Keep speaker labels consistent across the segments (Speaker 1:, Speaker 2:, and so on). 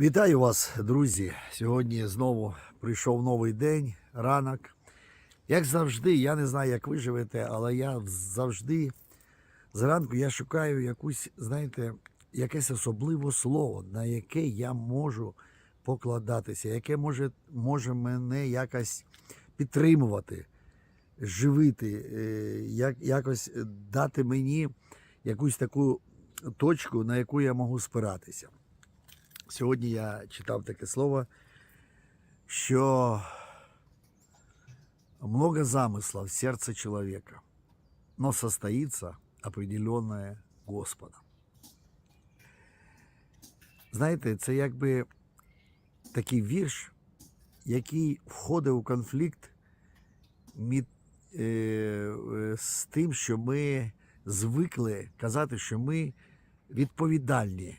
Speaker 1: Вітаю вас, друзі! Сьогодні знову прийшов новий день, ранок. Як завжди, я не знаю, як ви живете, але я завжди зранку я шукаю якусь, знаєте, якесь особливе слово, на яке я можу покладатися, яке може, може мене якось підтримувати, живити, е, як, якось дати мені якусь таку точку, на яку я можу спиратися. Сьогодні я читав таке слово, що много замыслов в сердце человека, но состоится определенное Господом. Знаєте, це якби такий вірш, який входить у конфлікт мід, е, е, з тим, що ми звикли казати, що ми відповідальні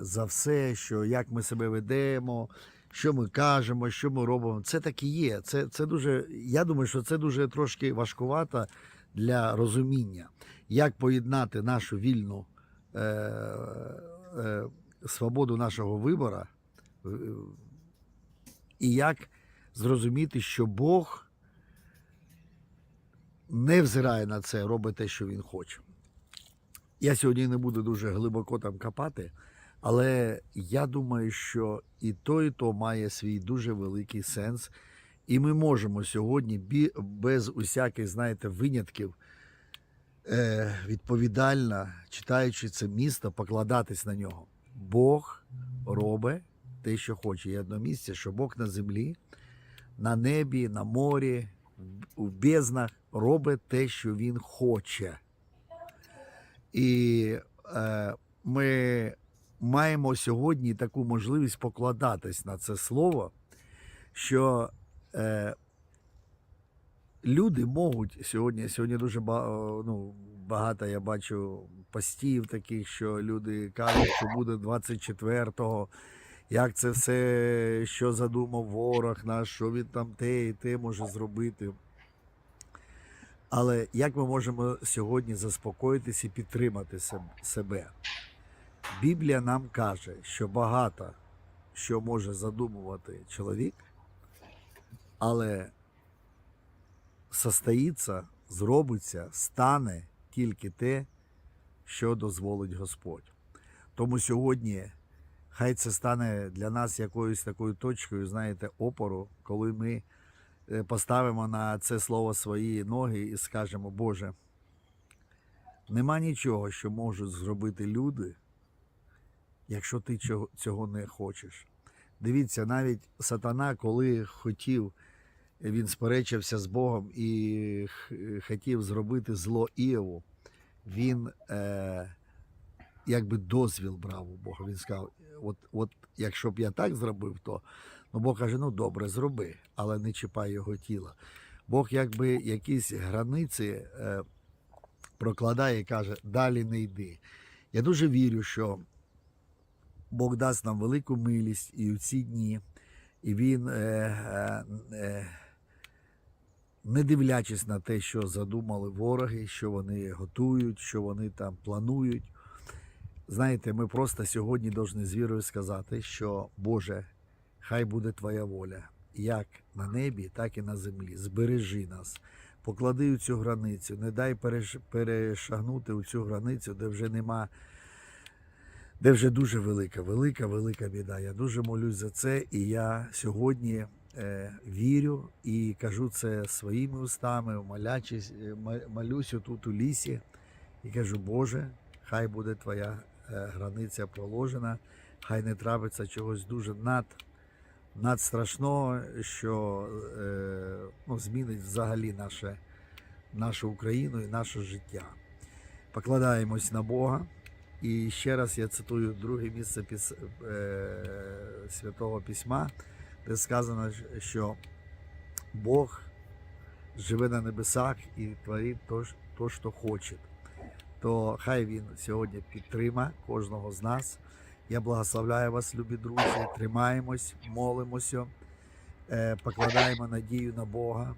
Speaker 1: за все, що як ми себе ведемо, що ми кажемо, що ми робимо. Це так і є. Це, це дуже, я думаю, що це дуже трошки важкувато для розуміння, як поєднати нашу вільну е, е, свободу нашого вибора е, і як зрозуміти, що Бог не взирає на це, робить те, що він хоче. Я сьогодні не буду дуже глибоко там копати, але я думаю, що і то, і то має свій дуже великий сенс. І ми можемо сьогодні без усяких, знаєте, винятків е, відповідально, читаючи це місто, покладатись на нього. Бог робить те, що хоче. Є одне місце, що Бог на землі, на небі, на морі, в- безднах робить те, що Він хоче. І е, ми маємо сьогодні таку можливість покладатись на це слово, що е, люди можуть сьогодні, сьогодні дуже ба- ну, багато я бачу постів таких, що люди кажуть, що буде 24-го. Як це все, що задумав ворог наш, що він там те і те може зробити. Але як ми можемо сьогодні заспокоїтися і підтримати себе? Біблія нам каже, що багато що може задумувати чоловік, але состоїться, зробиться, стане тільки те, що дозволить Господь. Тому сьогодні хай це стане для нас якоюсь такою точкою, знаєте, опору, коли ми поставимо на це слово свої ноги і скажемо, Боже, нема нічого, що можуть зробити люди, якщо ти цього, не хочеш. Дивіться, навіть сатана, коли хотів, він сперечався з Богом і хотів зробити зло Іову, він е, якби дозвіл брав у Бога. Він сказав: от, от якщо б я так зробив, то ну Бог каже: ну добре, зроби, але не чіпай його тіла. Бог якби якісь границі е, прокладає і каже, далі не йди. Я дуже вірю, що Бог дасть нам велику милість і у ці дні, і Він, е, е, не дивлячись на те, що задумали вороги, що вони готують, що вони там планують. Знаєте, ми просто сьогодні повинні з вірою сказати, що Боже, хай буде Твоя воля, як на небі, так і на землі. Збережи нас, поклади у цю границю, не дай перешагнути у цю границю, де вже нема де вже дуже велика, велика, велика біда. Я дуже молюсь за це, і я сьогодні е, вірю і кажу це своїми устами, молячись, е, молюсь тут у лісі і кажу, Боже, хай буде Твоя е, границя положена, хай не трапиться чогось дуже над, надстрашного, що е, ну, змінить взагалі наше, нашу Україну і наше життя. Покладаємось на Бога. І ще раз я цитую друге місце піс... е... Святого Письма, де сказано, що Бог живе на небесах і творить то, то що хоче. То хай Він сьогодні підтрима кожного з нас. Я благословляю вас, любі друзі. Тримаємось, молимося, е, покладаємо надію на Бога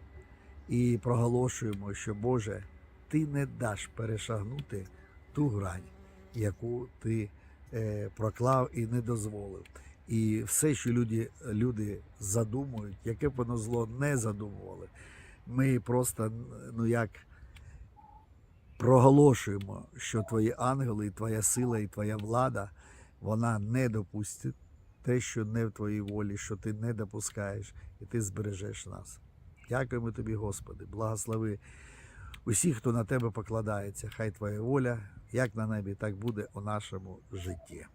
Speaker 1: і проголошуємо, що Боже, Ти не даш перешагнути ту грань, яку ти е, проклав і не дозволив. І все, що люди, люди задумують, яке б воно зло не задумували, ми просто ну як проголошуємо, що твої ангели, і твоя сила, і твоя влада, вона не допустить те, що не в твоїй волі, що ти не допускаєш, і ти збережеш нас. Дякуємо тобі, Господи, благослови усіх, хто на тебе покладається. Хай твоя воля, як на небі, так буде у нашому житті.